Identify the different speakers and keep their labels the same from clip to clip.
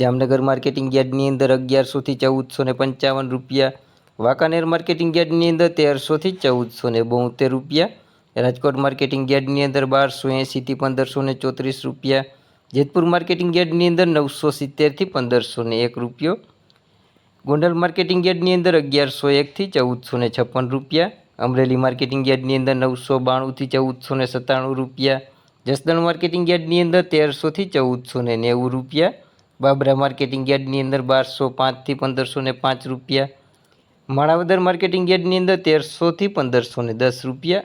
Speaker 1: Jamnagar marketing યાર્ડની અંદર અગિયારસોથી ચૌદસો ને પંચાવન રૂપિયા, વાંકાનેર માર્કેટિંગ યાર્ડની અંદર તેરસોથી ચૌદસો ને બોતેર રૂપિયા, રાજકોટ માર્કેટિંગ યાર્ડની અંદર બારસો એંસીથી પંદરસો ને ચોત્રીસ રૂપિયા, જેતપુર માર્કેટિંગ યાર્ડની અંદર નવસો સિત્તેરથી પંદરસો ને એક રૂપિયો, ગોંડલ માર્કેટિંગ યાર્ડની અંદર અગિયારસો એકથી ચૌદસો ને છપ્પન રૂપિયા, અમરેલી માર્કેટિંગ યાર્ડની અંદર નવસો બાણુંથી ચૌદસો ને સત્તાણું રૂપિયા, જસદણ માર્કેટિંગ યાર્ડની અંદર તેરસોથી ચૌદસો ને નેવું રૂપિયા બાબરા માર્કેટિંગ યાર્ડની અંદર બારસો, પાંચથી પંદરસો ને પાંચ રૂપિયા. માણાવદર માર્કેટિંગ યાર્ડની અંદર તેરસોથી પંદરસો ને દસ રૂપિયા.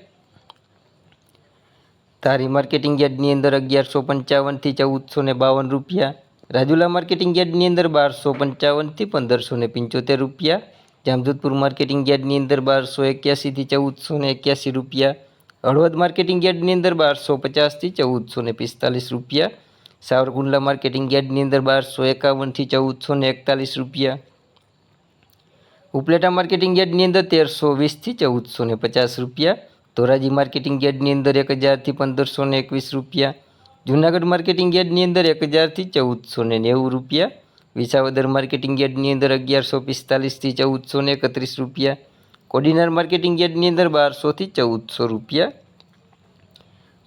Speaker 1: ધારી માર્કેટિંગ યાર્ડની અંદર અગિયારસો પંચાવનથી ચૌદસો ને બાવન રૂપિયા. રાજુલા માર્કેટિંગ યાર્ડની અંદર બારસો પંચાવનથી પંદરસો ને પંચોતેર રૂપિયા. જામજોધપુર માર્કેટિંગ યાર્ડની અંદર બારસો એક્યાસીથી ચૌદસો ને એક્યાસી રૂપિયા. હળવદ માર્કેટિંગ યાર્ડની અંદર બારસો પચાસથી ચૌદસો ને પિસ્તાલીસ રૂપિયા. સાવરકુંડલા માર્કેટિંગ યાર્ડની અંદર બારસો એકાવનથી ચૌદસો ને એકતાલીસ રૂપિયા. ઉપલેટા માર્કેટિંગ યાર્ડની અંદર તેરસો વીસથી ચૌદસો ને પચાસ રૂપિયા. ધોરાજી માર્કેટિંગ યાર્ડની અંદર એક હજારથી પંદરસો ને એકવીસ રૂપિયા. જૂનાગઢ માર્કેટિંગ યાર્ડની અંદર એક હજારથી ચૌદસો ને નેવું રૂપિયા. વિસાવદર માર્કેટિંગ યાર્ડની અંદર અગિયારસો પિસ્તાલીસથી ચૌદસો ને એકત્રીસ રૂપિયા. કોડીનાર માર્કેટિંગ યાર્ડની અંદર બારસોથી ચૌદસો રૂપિયા.